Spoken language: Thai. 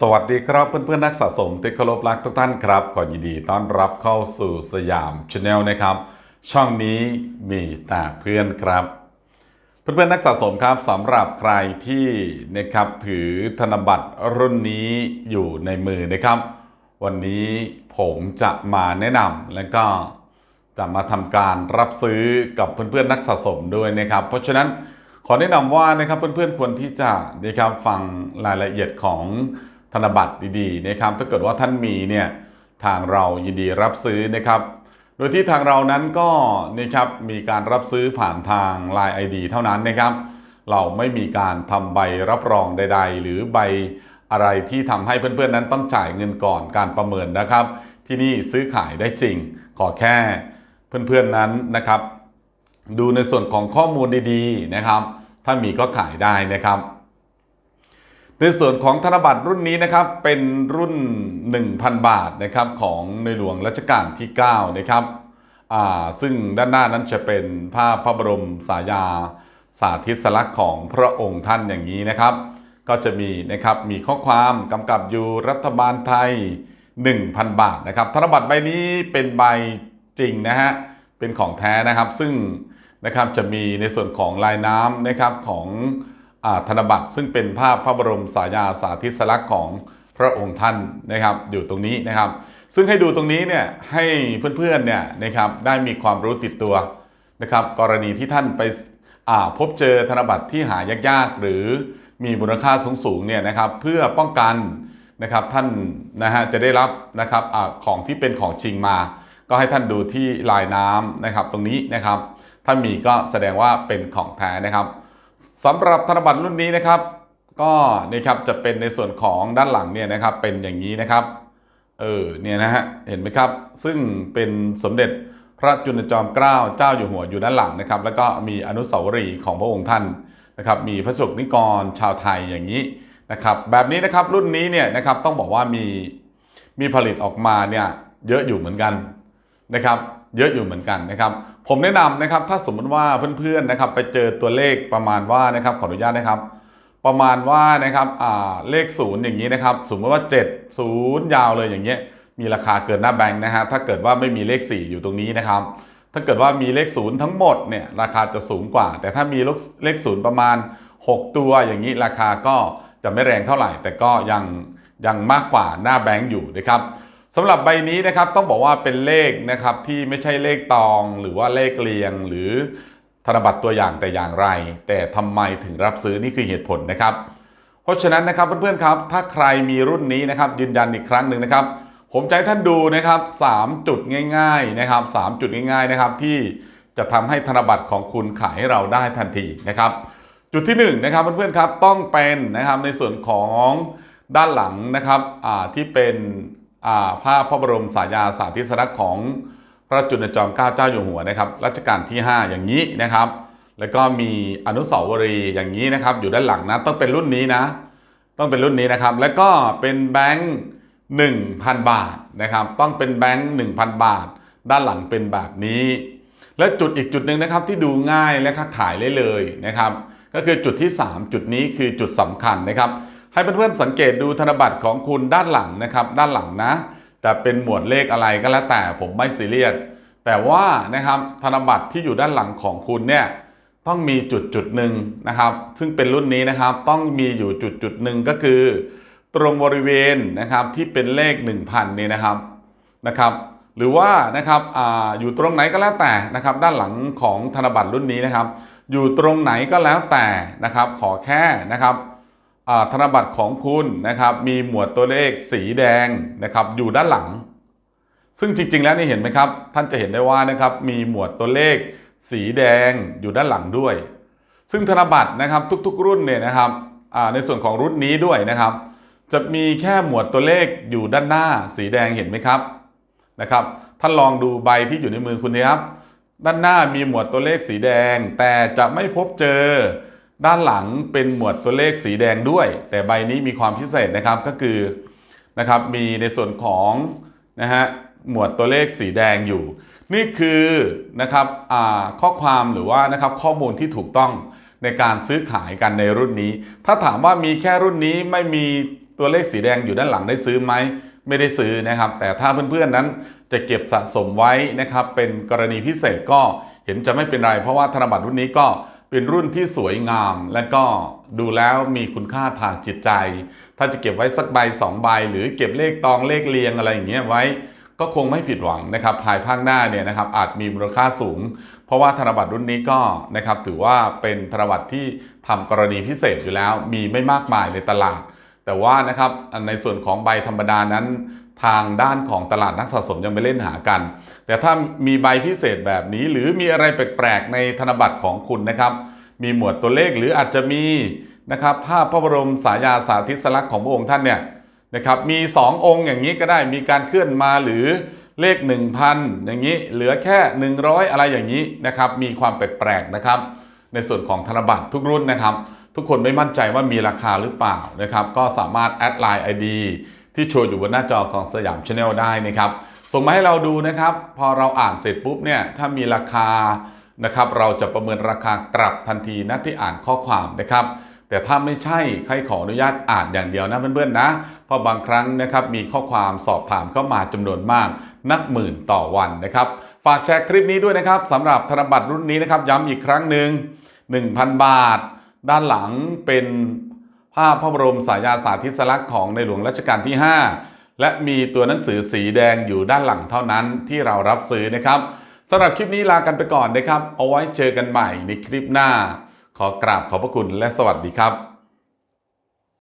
สวัสดีครับเพื่อนๆนักสะสมที่เคารพรักทุกท่านครับก่อนยินดีต้อนรับเข้าสู่สยามชาแนลนะครับ ช่องนี้มีแต่เพื่อนครับ เพื่อนๆนักสะสมครับสำหรับใครที่นะครับถือธนบัตรรุ่นนี้อยู่ในมือนะครับ วันนี้ผมจะมาแนะนำและก็จะมาทำการรับซื้อกับเพื่อนๆนักสะสมด้วยนะครับ เพราะฉะนั้นขอแนะนำว่านะครับเพื่อนๆควรที่จะนะครับฟังรายละเอียดของ ธนบัตรดีๆนะครับถ้าเกิดว่าท่านมีเนี่ยทางเรายินดีรับซื้อนะครับ โดยที่ทางเรานั้นก็นะครับมีการรับซื้อผ่านทาง Line ID เท่านั้นนะครับ เราไม่มีการทำใบรับรองใด ๆ หรือใบอะไรที่ทำให้เพื่อนๆนั้นต้องจ่ายเงินก่อนการประเมินนะครับ ที่นี่ซื้อขายได้จริง ขอแค่เพื่อนๆนั้นนะครับ ดูในส่วนของข้อมูลดีๆนะครับ ถ้ามีก็ขายได้นะครับ ในส่วนของธนบัตรรุ่นนี้นะครับเป็นรุ่น 1,000 บาทนะครับของในหลวงรัชกาลที่ 9 นะครับซึ่งด้านหน้านั้นจะเป็นภาพพระบรมสายา สาธิตสลักษณ์ของพระองค์ท่านอย่างนี้นะครับ ก็จะมีนะครับมีข้อความกำกับอยู่รัฐบาลไทย 1,000 บาทนะครับธนบัตรใบนี้เป็นใบจริงนะฮะเป็นของแท้นะครับซึ่งนะครับจะมีในส่วนของลายน้ำนะครับของ ธนบัตรซึ่งเป็นภาพพระบรมสายาสาธิสลักษณ์ของพระองค์ท่านนะครับอยู่ตรงนี้นะครับ ซึ่งให้ดูตรงนี้เนี่ยให้เพื่อนๆเนี่ยนะครับได้มีความรู้ติดตัวนะครับกรณีที่ท่านไปพบเจอธนบัตรที่หายากๆ หรือมีมูลค่าสูงๆเนี่ยนะครับเพื่อป้องกันนะครับท่านนะฮะจะได้รับนะครับอของที่เป็นของจริงมา ก็ให้ท่านดูที่ลายน้ำนะครับตรงนี้นะครับ ถ้ามีก็แสดงว่าเป็นของแท้นะครับ สำหรับธนบัตรรุ่นนี้นะครับ ก็นะครับจะเป็นในส่วนของด้านหลังเนี่ยนะครับเป็นอย่างนี้นะครับเออเนี่ยนะฮะเห็นไหมครับ ซึ่งเป็นสมเด็จพระจุลจอมเกล้าเจ้าอยู่หัวอยู่ด้านหลังนะครับ แล้วก็มีอนุสาวรีย์ของพระองค์ท่านนะครับ มีพระสุกนิกรชาวไทยอย่างนี้นะครับ แบบนี้นะครับรุ่นนี้เนี่ยนะครับต้องบอกว่ามีมีผลิตออกมาเนี่ยเยอะอยู่เหมือนกันนะครับ เยอะอยู่เหมือนกันนะครับ ผมแนะนำนะครับถ้าสมมติว่าเพื่อนๆนะครับไปเจอตัวเลขประมาณว่านะครับขออนุญาตนะครับ ประมาณว่านะครับอ่าเลขศูนย์อย่างนี้นะครับสมมติว่า 7 0 ยาวเลยอย่างเงี้ยมีราคาเกินหน้าแบงค์นะฮะถ้าเกิดว่าไม่มีเลข 4 อยู่ตรงนี้นะครับ ถ้าเกิดว่ามีเลขศูนย์ทั้งหมดเนี่ยราคาจะสูงกว่า แต่ถ้ามีเลขศูนย์ประมาณ 6 ตัวอย่างนี้ราคาก็จะไม่แรงเท่าไหร่ แต่ก็ยังยังมากกว่าหน้าแบงค์อยู่นะครับ สำหรับใบนี้นะครับต้องบอกว่าเป็นเลขนะครับที่ไม่ใช่เลขตองหรือว่าเลขเรียงหรือธนบัตรตัวอย่างแต่อย่างไร แต่ทำไมถึงรับซื้อนี่คือเหตุผลนะครับ เพราะฉะนั้นนะครับเพื่อนๆครับ ถ้าใครมีรุ่นนี้นะครับยืนยันอีกครั้งหนึ่งนะครับ ผมจะให้ท่านดูนะครับ 3 จุดง่ายๆนะครับ3จุดง่ายๆนะครับที่จะทำให้ธนบัตรของคุณขายให้เราได้ทันทีนะครับ จุดที่1นงนะครับเพื่อนๆครับต้องเป็นนะครับในส่วนของด้านหลังนะครับอ่าที่เป็น ภาพพระบรมสายาสาธิสลักษณ์ของพระจุลจอมเกล้าเจ้าอยู่หัวนะครับรัชกาลที่ 5 อย่างนี้นะครับ แล้วก็มีอนุสาวรีย์อย่างนี้นะครับ อยู่ด้านหลังนะต้องเป็นรุ่นนี้นะ ต้องเป็นรุ่นนี้นะครับ แล้วก็เป็นแบงค์1,000 บาทนะครับ ต้องเป็นแบงค์1,000 บาท ด้านหลังเป็นแบบนี้ และจุดอีกจุดหนึ่งนะครับที่ดูง่ายและค้าขายได้เลยนะครับ ก็คือจุดที่ 3 จุดนี้คือจุดสำคัญนะครับ ให้เพื่อนๆสังเกตดูธนบัตรของคุณด้านหลังนะครับ ด้านหลังนะจะเป็นหมวดเลขอะไรก็แล้วแต่ผมไม่ซีเรียสแต่ว่านะครับธนบัตรที่อยู่ด้านหลังของคุณเนี่ยต้องมีจุดจุดหนึ่งนะครับ ซึ่งเป็นรุ่นนี้นะครับต้องมีอยู่จุดจุดหนึ่งก็คือ ตรงบริเวณนะครับที่เป็นเลข 1,000นี่นะครับนะครับหรือว่านะครับออยู่ตรงไหนก็แล้วแต่นะครับ ด้านหลังของธนบัตรรุ่นนี้นะครับ อยู่ตรงไหนก็แล้วแต่นะครับ ขอแค่นะครับ ธนบัตรของคุณนะครับมีหมวดตัวเลขสีแดงนะครับอยู่ด้านหลัง ซึ่งจริง ๆ แล้วนี่เห็นไหมครับ ท่านจะเห็นได้ว่านะครับมีหมวดตัวเลขสีแดงอยู่ด้านหลังด้วย ซึ่งธนบัตรนะครับทุก ๆ รุ่นเนี่ยนะครับอาในส่วนของรุ่นนี้ด้วยนะครับ จะมีแค่หมวดตัวเลขอยู่ด้านหน้าสีแดงเห็นไหมครับนะครับท่านลองดูใบที่อยู่ในมือคุณนะครับ ด้านหน้ามีหมวดตัวเลขสีแดง แต่จะไม่พบเจอ ด้านหลังเป็นหมวดตัวเลขสีแดงด้วย แต่ใบนี้มีความพิเศษนะครับก็คือนะครับมีในส่วนของนะฮะหมวดตัวเลขสีแดงอยู่ นี่คือนะครับข้อความหรือว่านะครับข้อมูลที่ถูกต้องในการซื้อขายกันในรุ่นนี้ ถ้าถามว่ามีแค่รุ่นนี้ไม่มีตัวเลขสีแดงอยู่ด้านหลังได้ซื้อไหมไม่ได้ซื้อนะครับ แต่ถ้าเพื่อนๆนั้นจะเก็บสะสมไว้นะครับเป็นกรณีพิเศษก็เห็นจะไม่เป็นไร เพราะว่าธนบัตรรุ่นนี้ก็ เป็นรุ่นที่สวยงาม และก็ดูแล้วมีคุณค่าทางจิตใจ ถ้าจะเก็บไว้สักใบสองใบ หรือเก็บเลขตองเลขเรียงอะไรอย่างเงี้ยไว้ ก็คงไม่ผิดหวังนะครับภายภาคหน้าเนี่ยนะครับอาจมีมูลค่าสูง เพราะว่าธนบัตรรุ่นนี้ก็นะครับถือว่าเป็นธนบัตรที่ทำกรณีพิเศษอยู่แล้ว มีไม่มากมายในตลาด แต่ว่านะครับในส่วนของใบธรรมดานั้น ทางด้านของตลาดนักสะสมยังไม่เล่นหากัน แต่ถ้ามีใบพิเศษแบบนี้ หรือมีอะไรแปลกๆในธนบัตรของคุณนะครับ มีหมวดตัวเลขหรืออาจจะมีนะครับภาพพระบรมสายาสาธิสลักษณ์ของพระองค์ท่านเนี่ยนะครับมี 2 องค์อย่างนี้ก็ได้มีการเคลื่อนมาหรือเลข 1,000 อย่างนี้เหลือแค่ 100 อะไรอย่างนี้นะครับมีความแปลกๆนะครับ ในส่วนของธนบัตรทุกรุ่นนะครับ ทุกคนไม่มั่นใจว่ามีราคาหรือเปล่านะครับ ก็สามารถแอดไลน์ ID ที่โชว์อยู่บนหน้าจอของสยามชาแนลได้นะครับ ส่งมาให้เราดูนะครับ พอเราอ่านเสร็จปุ๊บเนี่ยถ้ามีราคานะครับ เราจะประเมินราคากลับทันทีนะที่อ่านข้อความนะครับแต่ถ้าไม่ใช่ใครขออนุญาตอ่านอย่างเดียวนะเพื่อนๆนะ เพราะบางครั้งนะครับมีข้อความสอบถามเข้ามาจำนวนมาก นักหมื่นต่อวันนะครับ ฝากแชร์คลิปนี้ด้วยนะครับสำหรับธนบัตรรุ่นนี้นะครับ ย้ำอีกครั้งหนึ่ง1,000 บาท ด้านหลังเป็น ภาพพระบรมสายาสาธิสลักษณ์ของในหลวงรัชกาลที่ 5 และมีตัวหนังสือสีแดงอยู่ด้านหลังเท่านั้นที่เรารับซื้อนะครับสำหรับคลิปนี้ลากันไปก่อนนะครับ เอาไว้เจอกันใหม่ในคลิปหน้า ขอกราบขอบพระคุณและสวัสดีครับ